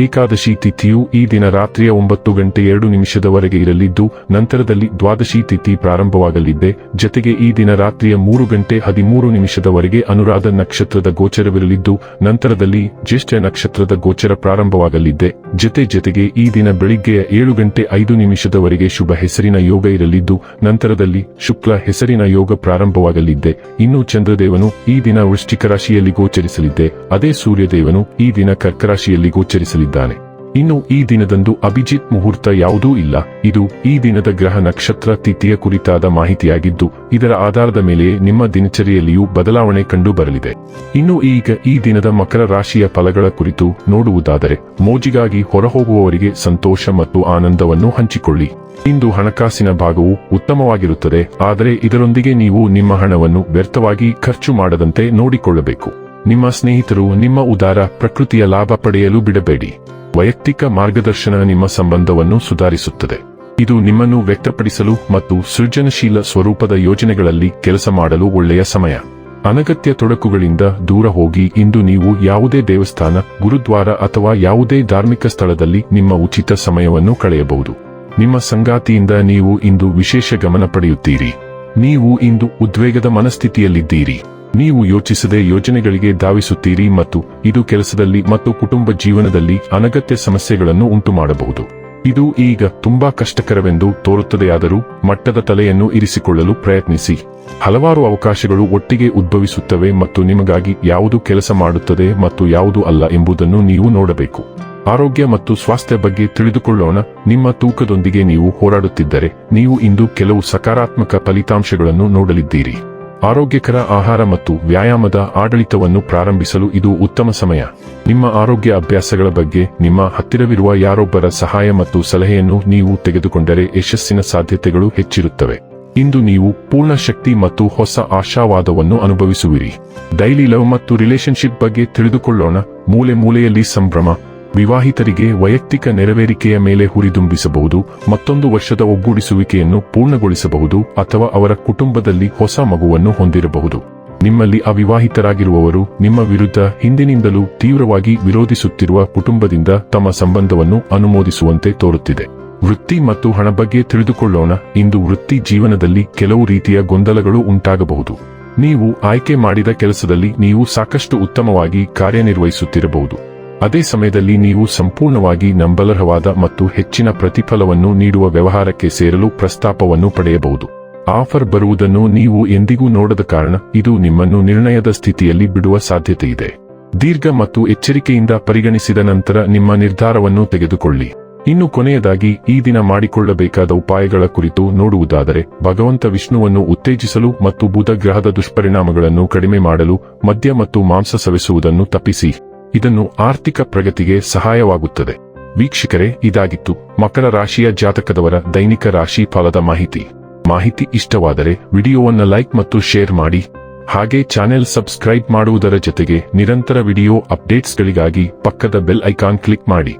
ಏಕಾದಶಿ ತಿಥಿಯು ಈ ದಿನ ರಾತ್ರಿಯ ಒಂಬತ್ತು ಗಂಟೆ ಎರಡು ನಿಮಿಷದವರೆಗೆ ಇರಲಿದ್ದು, ನಂತರದಲ್ಲಿ ದ್ವಾದಶಿ ತಿಥಿ ಪ್ರಾರಂಭವಾಗಲಿದೆ. ಜತೆಗೆ ಈ ದಿನ ರಾತ್ರಿಯ ಮೂರು ಗಂಟೆ ಹದಿಮೂರು ನಿಮಿಷದವರೆಗೆ ಅನುರಾಧ ನಕ್ಷತ್ರದ ಗೋಚರವಿರಲಿದ್ದು, ನಂತರದಲ್ಲಿ ಜ್ಯೇಷ್ಠ ನಕ್ಷತ್ರದ ಗೋಚರ ಪ್ರಾರಂಭವಾಗಲಿದೆ. ಜತೆ ಜತೆಗೆ ಈ ದಿನ ಬೆಳಿಗ್ಗೆಯ ಏಳು ಗಂಟೆ ಐದು ನಿಮಿಷದವರೆಗೆ ಶುಭ ಹೆಸರಿನ ಯೋಗ ಇರಲಿದ್ದು, ನಂತರದಲ್ಲಿ ಶುಕ್ಲ ಹೆಸರಿನ ಯೋಗ ಪ್ರಾರಂಭವಾಗಲಿದೆ. ಇನ್ನು ಚಂದ್ರದೇವನು ಈ ದಿನ ವೃಶ್ಚಿಕ ರಾಶಿಯಲ್ಲಿ ಗೋಚರಿಸಲಿದ್ದೆ ಅದೇ ಸೂರ್ಯದೇವನು ಈ ದಿನ ಕರ್ಕ ರಾಶಿಯಲ್ಲಿ ಇನ್ನು ಈ ದಿನದಂದು ಅಭಿಜಿತ್ ಮುಹೂರ್ತ ಯಾವುದೂ ಇಲ್ಲ. ಇದು ಈ ದಿನದ ಗ್ರಹ ನಕ್ಷತ್ರ ತಿಥಿಯ ಕುರಿತಾದ ಮಾಹಿತಿಯಾಗಿದ್ದು, ಇದರ ಆಧಾರದ ಮೇಲೆ ನಿಮ್ಮ ದಿನಚರಿಯಲ್ಲಿಯೂ ಬದಲಾವಣೆ ಕಂಡು ಬರಲಿದೆ ಇನ್ನು ಈಗ ಈ ದಿನದ ಮಕರ ರಾಶಿಯ ಫಲಗಳ ಕುರಿತು ನೋಡುವುದಾದರೆ, ಮೋಜಿಗಾಗಿ ಹೊರಹೋಗುವವರಿಗೆ ಸಂತೋಷ ಮತ್ತು ಆನಂದವನ್ನು ಹಂಚಿಕೊಳ್ಳಿ. ಇಂದು ಹಣಕಾಸಿನ ಭಾಗವು ಉತ್ತಮವಾಗಿರುತ್ತದೆ, ಆದರೆ ಇದರೊಂದಿಗೆ ನೀವು ನಿಮ್ಮ ಹಣವನ್ನು ವ್ಯರ್ಥವಾಗಿ ಖರ್ಚು ಮಾಡದಂತೆ ನೋಡಿಕೊಳ್ಳಬೇಕು. ನಿಮ್ಮ ಸ್ನೇಹಿತರು ನಿಮ್ಮ ಉದಾರ, ಪ್ರಕೃತಿಯ ಲಾಭ ಪಡೆಯಲು ಬಿಡಬೇಡಿ. ವೈಯಕ್ತಿಕ ಮಾರ್ಗದರ್ಶನ ನಿಮ್ಮ ಸಂಬಂಧವನ್ನು ಸುಧಾರಿಸುತ್ತದೆ. ಇದು ನಿಮ್ಮನ್ನು ವ್ಯಕ್ತಪಡಿಸಲು ಮತ್ತು ಸೃಜನಶೀಲ ಸ್ವರೂಪದ ಯೋಜನೆಗಳಲ್ಲಿ ಕೆಲಸ ಮಾಡಲು ಒಳ್ಳೆಯ ಸಮಯ. ಅನಗತ್ಯ ತೊಡಕುಗಳಿಂದ ದೂರ ಹೋಗಿ ಇಂದು ನೀವು ಯಾವುದೇ ದೇವಸ್ಥಾನ, ಗುರುದ್ವಾರ ಅಥವಾ ಯಾವುದೇ ಧಾರ್ಮಿಕ ಸ್ಥಳದಲ್ಲಿ ನಿಮ್ಮ ಉಚಿತ ಸಮಯವನ್ನು ಕಳೆಯಬಹುದು. ನಿಮ್ಮ ಸಂಗಾತಿಯಿಂದ ನೀವು ಇಂದು ವಿಶೇಷ ಗಮನ ಪಡೆಯುತ್ತೀರಿ. ನೀವು ಇಂದು ಉದ್ವೇಗದ ಮನಸ್ಥಿತಿಯಲ್ಲಿದ್ದೀರಿ. ನೀವು ಯೋಚಿಸದೆ ಯೋಜನೆಗಳಿಗೆ ಧಾವಿಸುತ್ತೀರಿ ಮತ್ತು ಇದು ಕೆಲಸದಲ್ಲಿ ಮತ್ತು ಕುಟುಂಬ ಜೀವನದಲ್ಲಿ ಅನಗತ್ಯ ಸಮಸ್ಯೆಗಳನ್ನು ಉಂಟುಮಾಡಬಹುದು. ಇದು ಈಗ ತುಂಬಾ ಕಷ್ಟಕರವೆಂದು ತೋರುತ್ತದೆಯಾದರೂ ಮಟ್ಟದ ತಲೆಯನ್ನು ಇರಿಸಿಕೊಳ್ಳಲು ಪ್ರಯತ್ನಿಸಿ. ಹಲವಾರು ಅವಕಾಶಗಳು ಒಟ್ಟಿಗೆ ಉದ್ಭವಿಸುತ್ತವೆ ಮತ್ತು ನಿಮಗಾಗಿ ಯಾವುದು ಕೆಲಸ ಮಾಡುತ್ತದೆ ಮತ್ತು ಯಾವುದು ಅಲ್ಲ ಎಂಬುದನ್ನು ನೀವು ನೋಡಬೇಕು. ಆರೋಗ್ಯ ಮತ್ತು ಸ್ವಾಸ್ಥ್ಯ ಬಗ್ಗೆ ತಿಳಿದುಕೊಳ್ಳೋಣ. ನಿಮ್ಮ ತೂಕದೊಂದಿಗೆ ನೀವು ಹೋರಾಡುತ್ತಿದ್ದರೆ ನೀವು ಇಂದು ಕೆಲವು ಸಕಾರಾತ್ಮಕ ಫಲಿತಾಂಶಗಳನ್ನು ನೋಡಲಿದ್ದೀರಿ. ಆರೋಗ್ಯಕರ ಆಹಾರ ಮತ್ತು ವ್ಯಾಯಾಮದ ಆಡಳಿತವನ್ನು ಪ್ರಾರಂಭಿಸಲು ಇದು ಉತ್ತಮ ಸಮಯ. ನಿಮ್ಮ ಆರೋಗ್ಯ ಅಭ್ಯಾಸಗಳ ಬಗ್ಗೆ ನಿಮ್ಮ ಹತ್ತಿರವಿರುವ ಯಾರೊಬ್ಬರ ಸಹಾಯ ಮತ್ತು ಸಲಹೆಯನ್ನು ನೀವು ತೆಗೆದುಕೊಂಡರೆ ಯಶಸ್ಸಿನ ಸಾಧ್ಯತೆಗಳು ಹೆಚ್ಚಿರುತ್ತವೆ. ಇಂದು ನೀವು ಪೂರ್ಣ ಶಕ್ತಿ ಮತ್ತು ಹೊಸ ಆಶಾವಾದವನ್ನು ಅನುಭವಿಸುವಿರಿ. ಡೈಲಿ ಲವ್ ಮತ್ತು ರಿಲೇಶನ್ಶಿಪ್ ಬಗ್ಗೆ ತಿಳಿದುಕೊಳ್ಳೋಣ. ಮೂಲೆ ಮೂಲೆಯಲ್ಲಿ ಸಂಭ್ರಮ ವಿವಾಹಿತರಿಗೆ ವೈಯಕ್ತಿಕ ನೆರವೇರಿಕೆಯ ಮೇಲೆ ಹುರಿದುಂಬಿಸಬಹುದು, ಮತ್ತೊಂದು ವರ್ಷದ ಒಗ್ಗೂಡಿಸುವಿಕೆಯನ್ನು ಪೂರ್ಣಗೊಳಿಸಬಹುದು ಅಥವಾ ಅವರ ಕುಟುಂಬದಲ್ಲಿ ಹೊಸ ಮಗುವನ್ನು ಹೊಂದಿರಬಹುದು. ನಿಮ್ಮಲ್ಲಿ ಅವಿವಾಹಿತರಾಗಿರುವವರು ನಿಮ್ಮ ವಿರುದ್ಧ ಹಿಂದಿನಿಂದಲೂ ತೀವ್ರವಾಗಿ ವಿರೋಧಿಸುತ್ತಿರುವ ಕುಟುಂಬದಿಂದ ತಮ್ಮ ಸಂಬಂಧವನ್ನು ಅನುಮೋದಿಸುವಂತೆ ತೋರುತ್ತಿದೆ. ವೃತ್ತಿ ಮತ್ತು ಹಣ ಬಗ್ಗೆ ತಿಳಿದುಕೊಳ್ಳೋಣ. ಇಂದು ವೃತ್ತಿ ಜೀವನದಲ್ಲಿ ಕೆಲವು ರೀತಿಯ ಗೊಂದಲಗಳು ಉಂಟಾಗಬಹುದು. ನೀವು ಆಯ್ಕೆ ಮಾಡಿದ ಕೆಲಸದಲ್ಲಿ ನೀವು ಸಾಕಷ್ಟು ಉತ್ತಮವಾಗಿ ಕಾರ್ಯನಿರ್ವಹಿಸುತ್ತಿರಬಹುದು. ಅದೇ ಸಮಯದಲ್ಲಿ ನೀವು ಸಂಪೂರ್ಣವಾಗಿ ನಂಬಲರ್ಹವಾದ ಮತ್ತು ಹೆಚ್ಚಿನ ಪ್ರತಿಫಲವನ್ನು ನೀಡುವ ವ್ಯವಹಾರಕ್ಕೆ ಸೇರಲು ಪ್ರಸ್ತಾಪವನ್ನು ಪಡೆಯಬಹುದು. ಆಫರ್ ಬರುವುದನ್ನು ನೀವು ಎಂದಿಗೂ ನೋಡದ ಕಾರಣ ಇದು ನಿಮ್ಮನ್ನು ನಿರ್ಣಯದ ಸ್ಥಿತಿಯಲ್ಲಿ ಬಿಡುವ ಸಾಧ್ಯತೆಯಿದೆ. ದೀರ್ಘ ಮತ್ತು ಎಚ್ಚರಿಕೆಯಿಂದ ಪರಿಗಣಿಸಿದ ನಂತರ ನಿಮ್ಮ ನಿರ್ಧಾರವನ್ನು ತೆಗೆದುಕೊಳ್ಳಿ. ಇನ್ನು ಕೊನೆಯದಾಗಿ, ಈ ದಿನ ಮಾಡಿಕೊಳ್ಳಬೇಕಾದ ಉಪಾಯಗಳ ಕುರಿತು ನೋಡುವುದಾದರೆ, ಭಗವಂತ ವಿಷ್ಣುವನ್ನು ಉತ್ತೇಜಿಸಲು ಮತ್ತು ಬುಧ ಗ್ರಹದ ದುಷ್ಪರಿಣಾಮಗಳನ್ನು ಕಡಿಮೆ ಮಾಡಲು, ಮದ್ಯ ಮತ್ತು ಮಾಂಸ ಸವೆಸುವುದನ್ನು ತಪ್ಪಿಸಿ. ಇದನ್ನು ಆರ್ಥಿಕ ಪ್ರಗತಿಗೆ ಸಹಾಯವಾಗುತ್ತದೆ. ವೀಕ್ಷಕರೇ, ಇದಾಗಿತ್ತು ಮಕರ ರಾಶಿಯ ಜಾತಕದವರ ದೈನಿಕ ರಾಶಿ ಫಲದ ಮಾಹಿತಿ. ಮಾಹಿತಿ ಇಷ್ಟವಾದರೆ ವಿಡಿಯೋವನ್ನ ಲೈಕ್ ಮತ್ತು ಶೇರ್ ಮಾಡಿ. ಹಾಗೆ ಚಾನೆಲ್ ಸಬ್ಸ್ಕ್ರೈಬ್ ಮಾಡುವುದರ ಜೊತೆಗೆ ನಿರಂತರ ವಿಡಿಯೋ ಅಪ್ಡೇಟ್ಸ್ಗಳಿಗಾಗಿ ಪಕ್ಕದ ಬೆಲ್ ಐಕಾನ್ ಕ್ಲಿಕ್ ಮಾಡಿ.